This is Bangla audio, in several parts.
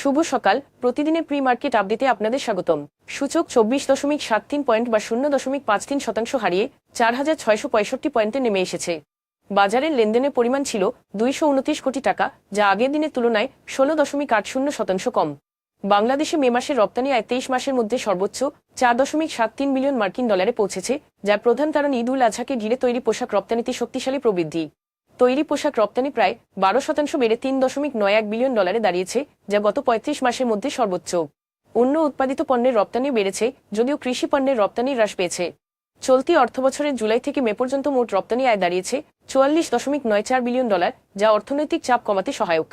শুভ সকাল। প্রতিদিনের প্রি মার্কেট আপডেটে আপনাদের স্বাগতম। সূচক চব্বিশ দশমিক সাত তিন পয়েন্ট বা শূন্য দশমিক পাঁচ তিন শতাংশ হারিয়ে চার হাজার ছয়শো পঁয়ষট্টি পয়েন্টে নেমে এসেছে। বাজারের লেনদেনের পরিমাণ ছিল দুইশো উনত্রিশ কোটি টাকা, যা আগের দিনের তুলনায় ষোলো দশমিক আট শূন্য শতাংশ কম। বাংলাদেশে মে মাসের রপ্তানি আয় তেইশ মাসের মধ্যে সর্বোচ্চ চার দশমিক সাত তিন মিলিয়ন মার্কিন ডলারে পৌঁছেছে, যার প্রধান কারণ ঈদ উল আজহাকে ঘিরে তৈরি পোশাক রপ্তানিতে শক্তিশালী প্রবৃদ্ধি। তৈরি পোশাক রপ্তানি প্রায় বারো শতাংশ বেড়ে তিন দশমিক নয় এক বিলিয়ন ডলারে দাঁড়িয়েছে, যা গত পঁয়ত্রিশ মাসের মধ্যে সর্বোচ্চ। অন্য উৎপাদিত পণ্যের রপ্তানি বেড়েছে, যদিও কৃষি পণ্যের রপ্তানি হ্রাস পেয়েছে। চলতি অর্থবছরের জুলাই থেকে মে পর্যন্ত মোট রপ্তানি আয় দাঁড়িয়েছে চুয়াল্লিশ দশমিক নয় চার বিলিয়ন ডলার, যা অর্থনৈতিক চাপ কমাতে সহায়ক।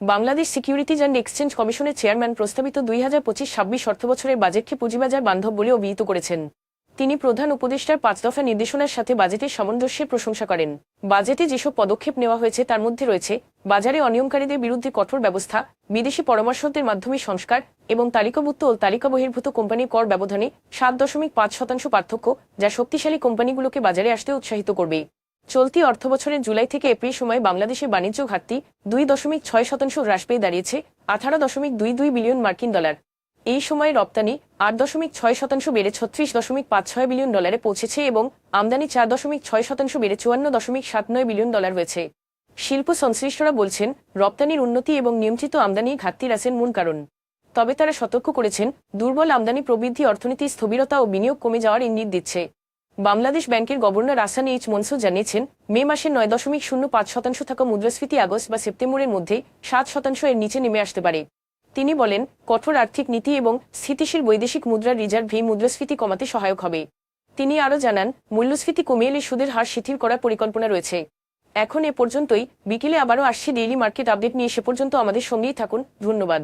বাংলাদেশ সিকিউরিটিজ অ্যান্ড এক্সচেঞ্জ কমিশনের চেয়ারম্যান প্রস্তাবিত দুই হাজার পঁচিশ ছাব্বিশ অর্থবছরের বাজেটকে পুঁজিবাজার বান্ধব বলে অভিহিত করেছেন। তিনি প্রধান উপদেষ্টার পাঁচ দফা নির্দেশনার সাথে বাজেটের সামঞ্জস্যের প্রশংসা করেন। বাজেটে যেসব পদক্ষেপ নেওয়া হয়েছে, তার মধ্যে রয়েছে বাজারে অনিয়মকারীদের বিরুদ্ধে কঠোর ব্যবস্থা, বিদেশি পরামর্শকদের মাধ্যমে সংস্কার এবং তালিকাভুক্ত ও তালিকা বহির্ভূত কোম্পানির কর ব্যবধানে সাত দশমিক পাঁচ শতাংশ পার্থক্য, যা শক্তিশালী কোম্পানিগুলোকে বাজারে আসতে উৎসাহিত করবে। চলতি অর্থবছরের জুলাই থেকে এপ্রিল সময় বাংলাদেশে বাণিজ্য ঘাটতি দুই দশমিক ছয় শতাংশ হ্রাস পেয়ে দাঁড়িয়েছে, আঠারো দশমিক দুই দুই বিলিয়ন মার্কিন ডলার। এই সময় রপ্তানি আট দশমিক ছয় শতাংশ বেড়ে ছত্রিশ দশমিক পাঁচ ছয় বিলিয়ন ডলারে পৌঁছেছে এবং আমদানি চার দশমিক ছয় শতাংশ বেড়ে চুয়ান্ন দশমিক সাত নয় বিলিয়ন ডলার হয়েছে। শিল্প সংশ্লিষ্টরা বলছেন, রপ্তানির উন্নতি এবং নিয়ন্ত্রিত আমদানি ঘাটতি হ্রাসের মূল কারণ। তবে তারা সতর্ক করেছেন, দুর্বল আমদানি প্রবৃদ্ধি অর্থনীতির স্থবিরতা ও বিনিয়োগ কমে যাওয়ার ইঙ্গিত দিচ্ছে। বাংলাদেশ ব্যাংকের গভর্নর আসান এইচ মনসুর জানিয়েছেন, মে মাসে নয় দশমিক শূন্য পাঁচ শতাংশ থাকা মুদ্রাস্ফীতি আগস্ট বা সেপ্টেম্বরের মধ্যে সাত শতাংশ এর নিচে নেমে আসতে পারে। তিনি বলেন, কঠোর আর্থিক নীতি এবং স্থিতিশীল বৈদেশিক মুদ্রা রিজার্ভ ভি মুদ্রাস্ফীতি কমাতে সহায়ক হবে। তিনি আরও জানান, মূল্যস্ফীতি কমিয়ে এলে সুদের হার শিথিল করার পরিকল্পনা রয়েছে। এখন এ পর্যন্তই। বিকেলে আবারও আসছে ডেইলি মার্কেট আপডেট নিয়ে। সে পর্যন্ত আমাদের সঙ্গেই থাকুন। ধন্যবাদ।